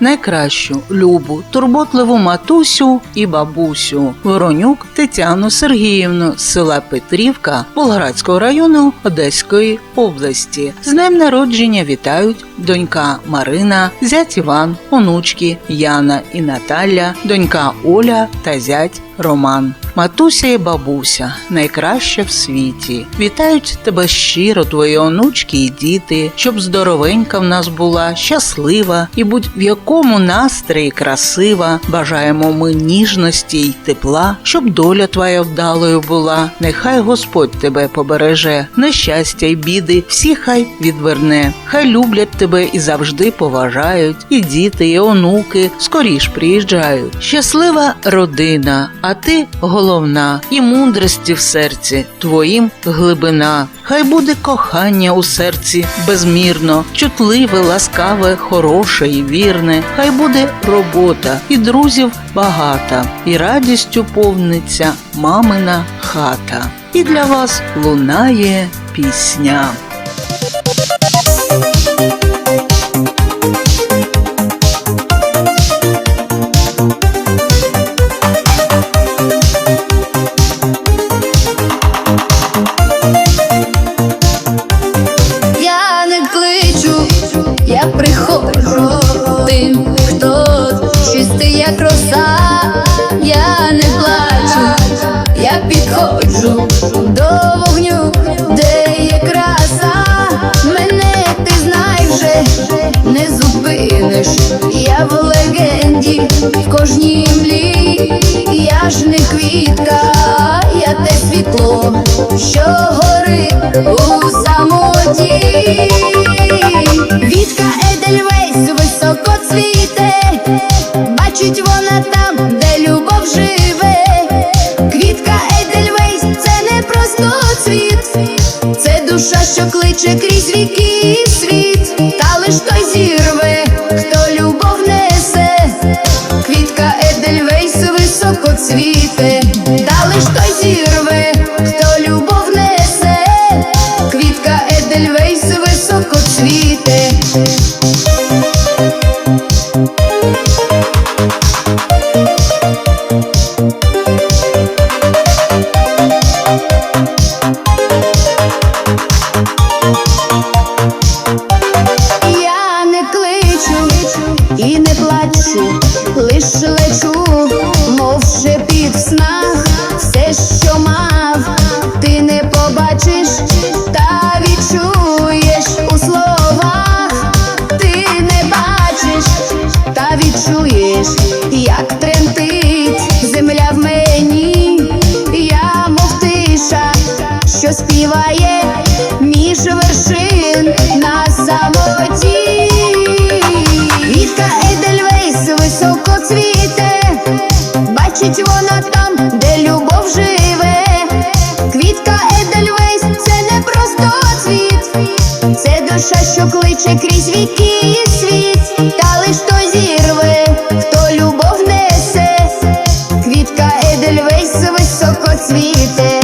найкращу любу, турботливу матусю і бабусю Воронюк Тетяну Сергіївну з села Петрівка Болградського району Одеської області. З днем народження вітають донька Марина, зять Іван, онучки Яна і Наталя, донька Оля та зять Роман. Матуся і бабуся найкраща в світі. Вітають тебе щиро, твої онучки і діти, щоб здоровенька в нас була, щаслива і будь в якому настрої красива. Бажаємо ми ніжності й тепла, щоб доля твоя вдалою була. Нехай Господь тебе побереже, нещастя й біди, всі хай відверне. Хай люблять тебе і завжди поважають, і діти, і онуки скоріш приїжджають. Щаслива родина, а ти головна, і мудрості в серці твоїм глибина. Хай буде кохання у серці безмірно, чутливе, ласкаве, хороше і вірне. Хай буде робота і друзів багата, і радістю повниться мамина хата. І для вас лунає пісня. Підходжу до вогню, де є краса, мене ти знаєш вже не зупиниш. Я в легенді в кожній млі, я ж не квітка, я те світло, що горить у самоті. Вітка Едельвейс високо цвіте, бачить вона там, де любов просто цвіт, це душа, що кличе крізь віки світ, та лиш той зірве, хто любов несе. Квітка Едельвейс високо цвіте, і не плачу, лиш лечу, мов шепіт в снах, все, що мав, ти не побачиш та відчуєш у словах, ти не бачиш та відчуєш, як тремтить земля в мені, я мов тиша, що співає між вершин на самоті. Бачить вона там, де любов живе. Квітка Едельвейс це не просто цвіт, це душа, що кличе крізь віки і світ, та лиш той зірве, хто любов несе. Квітка Едельвейс високо цвіте.